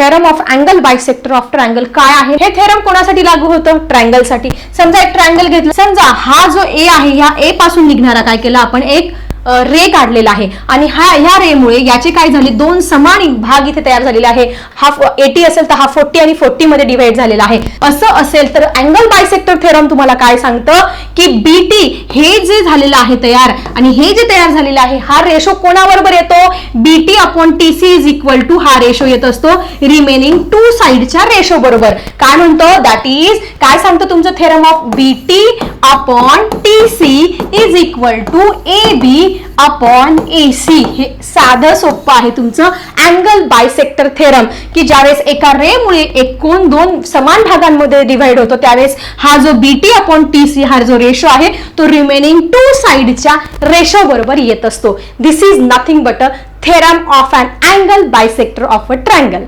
Theorem of angle bisector of triangle काय आहे? हे थेरम कोणासाठी लागू होतं? ट्रायंगलसाठी समजा एक ट्रायंगल घेतलं. समजा हा जो ए आहे ह्या ए पासून निघणारा काय केला आपण? एक रे काढलेला आहे. आणि हा ह्या रेमुळे याचे काय झाले? दोन समान भाग इथे तयार झालेले आहे. हा एटी असेल तर हा फोर्टी आणि फोर्टी मध्ये डिवाइड झालेला आहे. असं असेल तर अँगल बायसेक्टर थेरम तुम्हाला काय सांगतं? की बीटी हे जे झालेलं आहे तयार आणि हे जे तयार झालेलं आहे हा रेशो कोणाबरोबर येतो? BT upon T C is equal to हा रेशो येत असतो. रिमेनिंग टू साइडच्या रेशो बरोबर. काय म्हणतो? दॅट इज काय सांगतो तुमचं theorem of BT upon T C is equal to A B upon A C हे साधं सोपं आहे तुमचं अँगल बायसेक्टर थेरम की ज्यावेळेस एका रेमुळे एक कोण दोन समान भागांमध्ये डिव्हाइड होतो त्यावेळेस हा जो B T upon T C हा जो रेशो आहे तो रिमेनिंग टू साइडच्या रेशो बरोबर येत असतो. This is nothing but a theorem of an angle bisector of a triangle